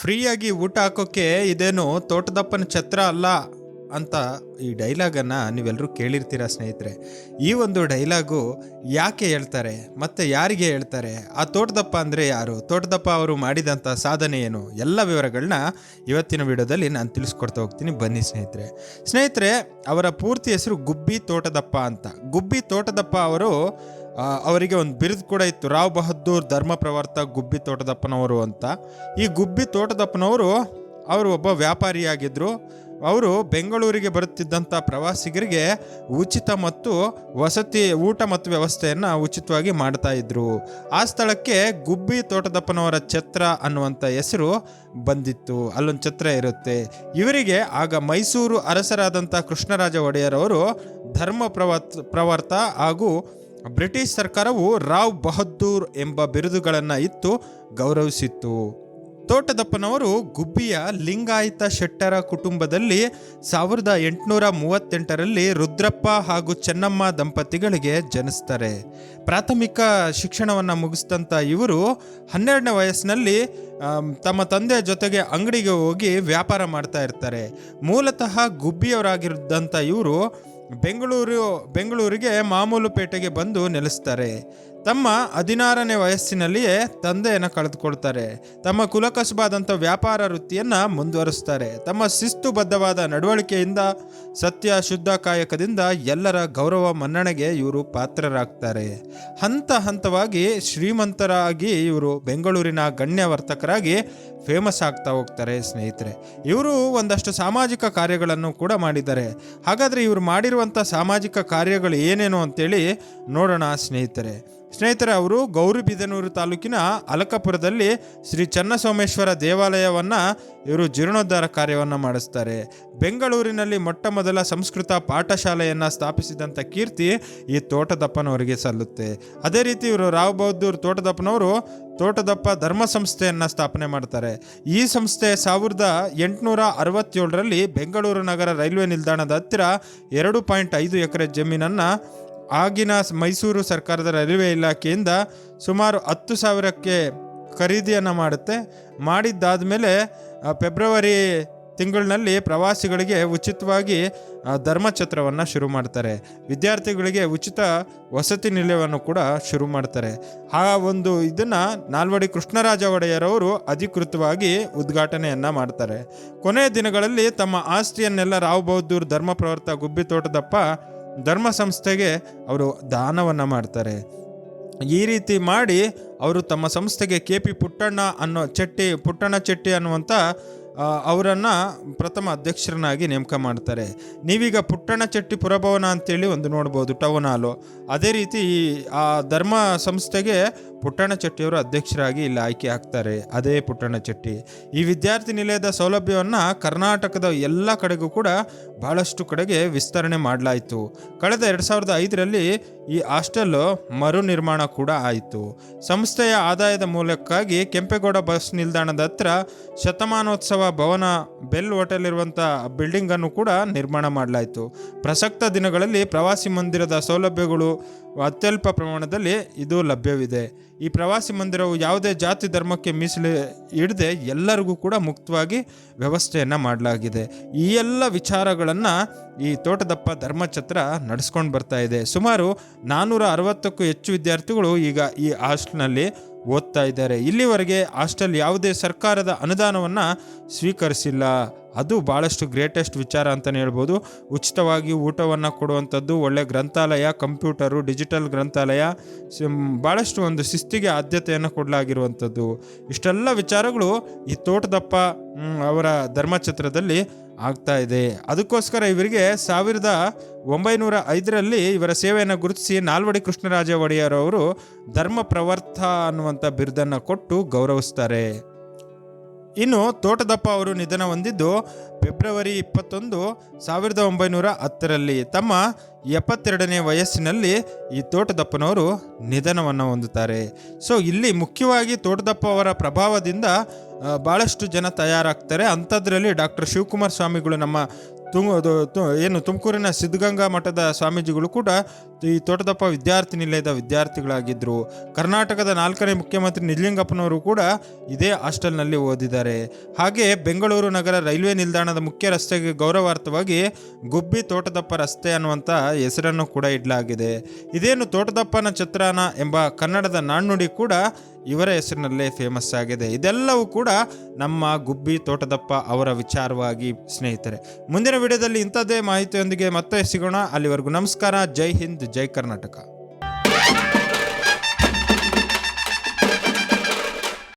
ಫ್ರೀಯಾಗಿ ಊಟ ಹಾಕೋಕ್ಕೆ ಇದೇನು ತೋಟದಪ್ಪನ ಛತ್ರ ಅಲ್ಲ ಅಂತ ಈ ಡೈಲಾಗನ್ನು ನೀವೆಲ್ಲರೂ ಕೇಳಿರ್ತೀರ ಸ್ನೇಹಿತರೆ. ಈ ಒಂದು ಡೈಲಾಗು ಯಾಕೆ ಹೇಳ್ತಾರೆ, ಮತ್ತು ಯಾರಿಗೆ ಹೇಳ್ತಾರೆ, ಆ ತೋಟದಪ್ಪ ಅಂದರೆ ಯಾರು, ತೋಟದಪ್ಪ ಅವರು ಮಾಡಿದಂಥ ಸಾಧನೆ ಏನು, ಎಲ್ಲ ವಿವರಗಳನ್ನ ಇವತ್ತಿನ ವಿಡಿಯೋದಲ್ಲಿ ನಾನು ತಿಳಿಸ್ಕೊಡ್ತಾ ಹೋಗ್ತೀನಿ. ಬನ್ನಿ ಸ್ನೇಹಿತರೆ. ಸ್ನೇಹಿತರೆ, ಅವರ ಪೂರ್ತಿ ಹೆಸರು ಗುಬ್ಬಿ ತೋಟದಪ್ಪ ಅಂತ. ಗುಬ್ಬಿ ತೋಟದಪ್ಪ ಅವರು ಅವರಿಗೆ ಒಂದು ಬಿರುದು ಕೂಡ ಇತ್ತು. ರಾವ್ ಬಹದ್ದೂರ್ ಧರ್ಮ ಪ್ರವರ್ತ ಗುಬ್ಬಿ ತೋಟದಪ್ಪನವರು ಅಂತ. ಈ ಗುಬ್ಬಿ ತೋಟದಪ್ಪನವರು, ಅವರು ಒಬ್ಬ ವ್ಯಾಪಾರಿಯಾಗಿದ್ದರು ಅವರು ಬೆಂಗಳೂರಿಗೆ ಬರುತ್ತಿದ್ದಂಥ ಪ್ರವಾಸಿಗರಿಗೆ ಉಚಿತ ಮತ್ತು ವಸತಿ, ಊಟ ಮತ್ತು ವ್ಯವಸ್ಥೆಯನ್ನು ಉಚಿತವಾಗಿ ಮಾಡ್ತಾ ಇದ್ರು. ಆ ಸ್ಥಳಕ್ಕೆ ಗುಬ್ಬಿ ತೋಟದಪ್ಪನವರ ಛತ್ರ ಅನ್ನುವಂಥ ಹೆಸರು ಬಂದಿತ್ತು. ಅಲ್ಲೊಂದು ಛತ್ರ ಇರುತ್ತೆ. ಇವರಿಗೆ ಆಗ ಮೈಸೂರು ಅರಸರಾದಂಥ ಕೃಷ್ಣರಾಜ ಒಡೆಯರ್ ಅವರು ಧರ್ಮ ಪ್ರವರ್ತ ಪ್ರವರ್ತ ಹಾಗೂ ಬ್ರಿಟಿಷ್ ಸರ್ಕಾರವು ರಾವ್ ಬಹದ್ದೂರ್ ಎಂಬ ಬಿರುದುಗಳನ್ನು ಇತ್ತು ಗೌರವಿಸಿತ್ತು. ತೋಟದಪ್ಪನವರು ಗುಬ್ಬಿಯ ಲಿಂಗಾಯತ ಶೆಟ್ಟರ ಕುಟುಂಬದಲ್ಲಿ ಸಾವಿರದ ಎಂಟುನೂರ ಮೂವತ್ತೆಂಟರಲ್ಲಿ ರುದ್ರಪ್ಪ ಹಾಗೂ ಚೆನ್ನಮ್ಮ ದಂಪತಿಗಳಿಗೆ ಜನಿಸ್ತಾರೆ. ಪ್ರಾಥಮಿಕ ಶಿಕ್ಷಣವನ್ನು ಮುಗಿಸಿದಂಥ ಇವರು ಹನ್ನೆರಡನೇ ವಯಸ್ಸಿನಲ್ಲಿ ತಮ್ಮ ತಂದೆಯ ಜೊತೆಗೆ ಅಂಗಡಿಗೆ ಹೋಗಿ ವ್ಯಾಪಾರ ಮಾಡ್ತಾ ಇರ್ತಾರೆ. ಮೂಲತಃ ಗುಬ್ಬಿಯವರಾಗಿದ್ದಂಥ ಇವರು ಬೆಂಗಳೂರು ಬೆಂಗಳೂರಿಗೆ ಮಾಮೂಲು ಪೇಟೆಗೆ ಬಂದು ನೆಲೆಸ್ತಾರೆ. ತಮ್ಮ ಹದಿನಾರನೇ ವಯಸ್ಸಿನಲ್ಲಿಯೇ ತಂದೆಯನ್ನು ಕಳೆದುಕೊಳ್ತಾರೆ. ತಮ್ಮ ಕುಲಕಸುಬಾದಂಥ ವ್ಯಾಪಾರ ವೃತ್ತಿಯನ್ನು ಮುಂದುವರಿಸ್ತಾರೆ. ತಮ್ಮ ಶಿಸ್ತುಬದ್ಧವಾದ ನಡವಳಿಕೆಯಿಂದ, ಸತ್ಯ ಶುದ್ಧ ಕಾಯಕದಿಂದ ಎಲ್ಲರ ಗೌರವ ಮನ್ನಣೆಗೆ ಇವರು ಪಾತ್ರರಾಗ್ತಾರೆ. ಹಂತ ಹಂತವಾಗಿ ಶ್ರೀಮಂತರಾಗಿ ಇವರು ಬೆಂಗಳೂರಿನ ಗಣ್ಯ ವರ್ತಕರಾಗಿ ಫೇಮಸ್ ಆಗ್ತಾ ಹೋಗ್ತಾರೆ ಸ್ನೇಹಿತರೆ. ಇವರು ಒಂದಷ್ಟು ಸಾಮಾಜಿಕ ಕಾರ್ಯಗಳನ್ನು ಕೂಡ ಮಾಡಿದ್ದಾರೆ. ಹಾಗಾದರೆ ಇವರು ಮಾಡಿರುವಂಥ ಸಾಮಾಜಿಕ ಕಾರ್ಯಗಳು ಏನೇನು ಅಂತೇಳಿ ನೋಡೋಣ ಸ್ನೇಹಿತರೆ. ಸ್ನೇಹಿತರೆ, ಅವರು ಗೌರಿಬಿದನೂರು ತಾಲೂಕಿನ ಅಲಕಪುರದಲ್ಲಿ ಶ್ರೀ ಚನ್ನಸೋಮೇಶ್ವರ ದೇವಾಲಯವನ್ನು, ಇವರು ಜೀರ್ಣೋದ್ಧಾರ ಕಾರ್ಯವನ್ನು ಮಾಡಿಸ್ತಾರೆ. ಬೆಂಗಳೂರಿನಲ್ಲಿ ಮೊಟ್ಟ ಮೊದಲ ಸಂಸ್ಕೃತ ಪಾಠಶಾಲೆಯನ್ನು ಸ್ಥಾಪಿಸಿದಂಥ ಕೀರ್ತಿ ಈ ತೋಟದಪ್ಪನವರಿಗೆ ಸಲ್ಲುತ್ತೆ. ಅದೇ ರೀತಿ ಇವರು ರಾವ್ ಬಹದ್ದೂರ್ ತೋಟದಪ್ಪನವರು ತೋಟದಪ್ಪ ಧರ್ಮ ಸಂಸ್ಥೆಯನ್ನು ಸ್ಥಾಪನೆ ಮಾಡ್ತಾರೆ. ಈ ಸಂಸ್ಥೆ ಸಾವಿರದ ಎಂಟುನೂರ ಅರವತ್ತೇಳರಲ್ಲಿ ಬೆಂಗಳೂರು ನಗರ ರೈಲ್ವೆ ನಿಲ್ದಾಣದ ಹತ್ತಿರ ಎರಡು ಪಾಯಿಂಟ್ ಐದು ಎಕರೆ ಜಮೀನನ್ನು ಆಗಿನ ಮೈಸೂರು ಸರ್ಕಾರದ ರೈಲ್ವೆ ಇಲಾಖೆಯಿಂದ ಸುಮಾರು ಹತ್ತು ಸಾವಿರಕ್ಕೆ ಖರೀದಿಯನ್ನು ಮಾಡುತ್ತೆ. ಮಾಡಿದ್ದಾದಮೇಲೆ ಫೆಬ್ರವರಿ ತಿಂಗಳಿನಲ್ಲಿ ಪ್ರವಾಸಿಗಳಿಗೆ ಉಚಿತವಾಗಿ ಧರ್ಮಛತ್ರವನ್ನು ಶುರು ಮಾಡ್ತಾರೆ. ವಿದ್ಯಾರ್ಥಿಗಳಿಗೆ ಉಚಿತ ವಸತಿ ನಿಲಯವನ್ನು ಕೂಡ ಶುರು ಮಾಡ್ತಾರೆ. ಆ ಒಂದು ಇದನ್ನು ನಾಲ್ವಡಿ ಕೃಷ್ಣರಾಜ ಒಡೆಯರವರು ಅಧಿಕೃತವಾಗಿ ಉದ್ಘಾಟನೆಯನ್ನು ಮಾಡ್ತಾರೆ. ಕೊನೆಯ ದಿನಗಳಲ್ಲಿ ತಮ್ಮ ಆಸ್ತಿಯನ್ನೆಲ್ಲ ರಾವ್ ಬಹದ್ದೂರ್ ಧರ್ಮ ಪ್ರವರ್ತ ಗುಬ್ಬಿ ತೋಟದಪ್ಪ ಧರ್ಮ ಸಂಸ್ಥೆಗೆ ಅವರು ದಾನವನ್ನು ಮಾಡ್ತಾರೆ. ಈ ರೀತಿ ಮಾಡಿ ಅವರು ತಮ್ಮ ಸಂಸ್ಥೆಗೆ ಕೆ ಪಿ ಪುಟ್ಟಣ್ಣ ಅನ್ನೋ ಚೆಟ್ಟಿ, ಪುಟ್ಟಣ್ಣ ಚೆಟ್ಟಿ ಅನ್ನುವಂಥ ಅವರನ್ನು ಪ್ರಥಮ ಅಧ್ಯಕ್ಷರನ್ನಾಗಿ ನೇಮಕ ಮಾಡ್ತಾರೆ. ನೀವೀಗ ಪುಟ್ಟಣ್ಣ ಚಟ್ಟಿ ಪುರಭವನ ಅಂತೇಳಿ ಒಂದು ನೋಡ್ಬೋದು ಟೌನ್ ಹಾಲು ಅದೇ ರೀತಿ ಈ, ಆ ಧರ್ಮ ಸಂಸ್ಥೆಗೆ ಪುಟ್ಟಣ್ಣ ಚೆಟ್ಟಿಯವರು ಅಧ್ಯಕ್ಷರಾಗಿ ಇಲ್ಲಿ ಆಯ್ಕೆ ಆಗ್ತಾರೆ, ಅದೇ ಪುಟ್ಟಣ್ಣ ಚಟ್ಟಿ. ಈ ವಿದ್ಯಾರ್ಥಿ ನಿಲಯದ ಸೌಲಭ್ಯವನ್ನು ಕರ್ನಾಟಕದ ಎಲ್ಲ ಕಡೆಗೂ ಕೂಡ ಬಹಳಷ್ಟು ಕಡೆಗೆ ವಿಸ್ತರಣೆ ಮಾಡಲಾಯಿತು. ಕಳೆದ ಎರಡು ಸಾವಿರದ ಐದರಲ್ಲಿ ಈ ಹಾಸ್ಟೆಲ್ ಮರು ನಿರ್ಮಾಣ ಕೂಡ ಆಯಿತು. ಸಂಸ್ಥೆಯ ಆದಾಯದ ಮೂಲಕ್ಕಾಗಿ ಕೆಂಪೇಗೌಡ ಬಸ್ ನಿಲ್ದಾಣದ ಹತ್ರ ಶತಮಾನೋತ್ಸವ ಭವನ, ಬೆಲ್ ಹೋಟೆಲ್ ಇರುವಂಥ ಬಿಲ್ಡಿಂಗನ್ನು ಕೂಡ ನಿರ್ಮಾಣ ಮಾಡಲಾಯಿತು. ಪ್ರಸಕ್ತ ದಿನಗಳಲ್ಲಿ ಪ್ರವಾಸಿ ಮಂದಿರದ ಸೌಲಭ್ಯಗಳು ಅತ್ಯಲ್ಪ ಪ್ರಮಾಣದಲ್ಲಿ ಇದು ಲಭ್ಯವಿದೆ. ಈ ಪ್ರವಾಸಿ ಮಂದಿರವು ಯಾವುದೇ ಜಾತಿ ಧರ್ಮಕ್ಕೆ ಮೀಸಲು ಹಿಡದೆ ಎಲ್ಲರಿಗೂ ಕೂಡ ಮುಕ್ತವಾಗಿ ವ್ಯವಸ್ಥೆಯನ್ನು ಮಾಡಲಾಗಿದೆ. ಈ ಎಲ್ಲ ವಿಚಾರಗಳನ್ನು ಈ ತೋಟದಪ್ಪ ಧರ್ಮಛತ್ರ ನಡೆಸ್ಕೊಂಡು ಬರ್ತಾ ಇದೆ. ಸುಮಾರು ನಾನ್ನೂರ ಅರವತ್ತಕ್ಕೂ ಹೆಚ್ಚು ವಿದ್ಯಾರ್ಥಿಗಳು ಈಗ ಈ ಹಾಸ್ಟೆಲ್ನಲ್ಲಿ ಓದ್ತಾ ಇದ್ದಾರೆ. ಇಲ್ಲಿವರೆಗೆ ಹಾಸ್ಟೆಲ್ ಯಾವುದೇ ಸರ್ಕಾರದ ಅನುದಾನವನ್ನು ಸ್ವೀಕರಿಸಿಲ್ಲ. ಅದು ಭಾಳಷ್ಟು ಗ್ರೇಟೆಸ್ಟ್ ವಿಚಾರ ಅಂತಲೇ ಹೇಳ್ಬೋದು. ಉಚಿತವಾಗಿ ಊಟವನ್ನು ಕೊಡುವಂಥದ್ದು ಒಳ್ಳೆ ಗ್ರಂಥಾಲಯ, ಕಂಪ್ಯೂಟರು, ಡಿಜಿಟಲ್ ಗ್ರಂಥಾಲಯ ಭಾಳಷ್ಟು ಒಂದು ಶಿಸ್ತಿಗೆ ಆದ್ಯತೆಯನ್ನು ಕೊಡಲಾಗಿರುವಂಥದ್ದು. ಇಷ್ಟೆಲ್ಲ ವಿಚಾರಗಳು ಈ ತೋಟದಪ್ಪ ಅವರ ಧರ್ಮಛತ್ರದಲ್ಲಿ ಆಗ್ತಾ ಇದೆ. ಅದಕ್ಕೋಸ್ಕರ ಇವರಿಗೆ ಸಾವಿರದ ಒಂಬೈನೂರ ಐದರಲ್ಲಿ ಇವರ ಸೇವೆಯನ್ನು ಗುರುತಿಸಿ ನಾಲ್ವಡಿ ಕೃಷ್ಣರಾಜ ಒಡೆಯರ್ ಅವರು ಧರ್ಮ ಪ್ರವರ್ತ ಅನ್ನುವಂಥ ಬಿರುದನ್ನು ಕೊಟ್ಟು ಗೌರವಿಸ್ತಾರೆ. ಇನ್ನು ತೋಟದಪ್ಪ ಅವರು ನಿಧನ ಹೊಂದಿದ್ದು ಫೆಬ್ರವರಿ ಇಪ್ಪತ್ತೊಂದು ಸಾವಿರದ ಒಂಬೈನೂರ ಹತ್ತರಲ್ಲಿ. ತಮ್ಮ ಎಪ್ಪತ್ತೆರಡನೇ ವಯಸ್ಸಿನಲ್ಲಿ ಈ ತೋಟದಪ್ಪನವರು ನಿಧನವನ್ನು ಹೊಂದುತ್ತಾರೆ. ಸೊ ಇಲ್ಲಿ ಮುಖ್ಯವಾಗಿ ತೋಟದಪ್ಪ ಅವರ ಪ್ರಭಾವದಿಂದ ಭಾಳಷ್ಟು ಜನ ತಯಾರಾಗ್ತಾರೆ. ಅಂಥದ್ರಲ್ಲಿ ಡಾಕ್ಟರ್ ಶಿವಕುಮಾರ್ ಸ್ವಾಮಿಗಳು ನಮ್ಮ ತುಮ ಏನು ತುಮಕೂರಿನ ಸಿದ್ಧಗಂಗಾ ಮಠದ ಸ್ವಾಮೀಜಿಗಳು ಕೂಡ ಈ ತೋಟದಪ್ಪ ವಿದ್ಯಾರ್ಥಿ ನಿಲಯದ ವಿದ್ಯಾರ್ಥಿಗಳಾಗಿದ್ದರು ಕರ್ನಾಟಕದ ನಾಲ್ಕನೇ ಮುಖ್ಯಮಂತ್ರಿ ನಿಜಲಿಂಗಪ್ಪನವರು ಕೂಡ ಇದೇ ಹಾಸ್ಟೆಲ್ನಲ್ಲಿ ಓದಿದ್ದಾರೆ. ಹಾಗೆ ಬೆಂಗಳೂರು ನಗರ ರೈಲ್ವೆ ನಿಲ್ದಾಣದ ಮುಖ್ಯ ರಸ್ತೆಗೆ ಗೌರವಾರ್ಥವಾಗಿ ಗುಬ್ಬಿ ತೋಟದಪ್ಪ ರಸ್ತೆ ಅನ್ನುವಂಥ ಹೆಸರನ್ನು ಕೂಡ ಇಡಲಾಗಿದೆ. ಇದೇನು ತೋಟದಪ್ಪನ ಚಿತ್ರಾನ ಎಂಬ ಕನ್ನಡದ ನಾಣ್ಣುಡಿ ಕೂಡ ಇವರ ಹೆಸರಿನಲ್ಲೇ ಫೇಮಸ್ ಆಗಿದೆ. ಇದೆಲ್ಲವೂ ಕೂಡ ನಮ್ಮ ಗುಬ್ಬಿ ತೋಟದಪ್ಪ ಅವರ ವಿಚಾರವಾಗಿ ಸ್ನೇಹಿತರೆ. ಮುಂದಿನ ವಿಡಿಯೋದಲ್ಲಿ ಇಂಥದ್ದೇ ಮಾಹಿತಿಯೊಂದಿಗೆ ಮತ್ತೆ ಸಿಗೋಣ. ಅಲ್ಲಿವರೆಗೂ ನಮಸ್ಕಾರ. ಜೈ ಹಿಂದ್, ಜೈ ಕರ್ನಾಟಕ.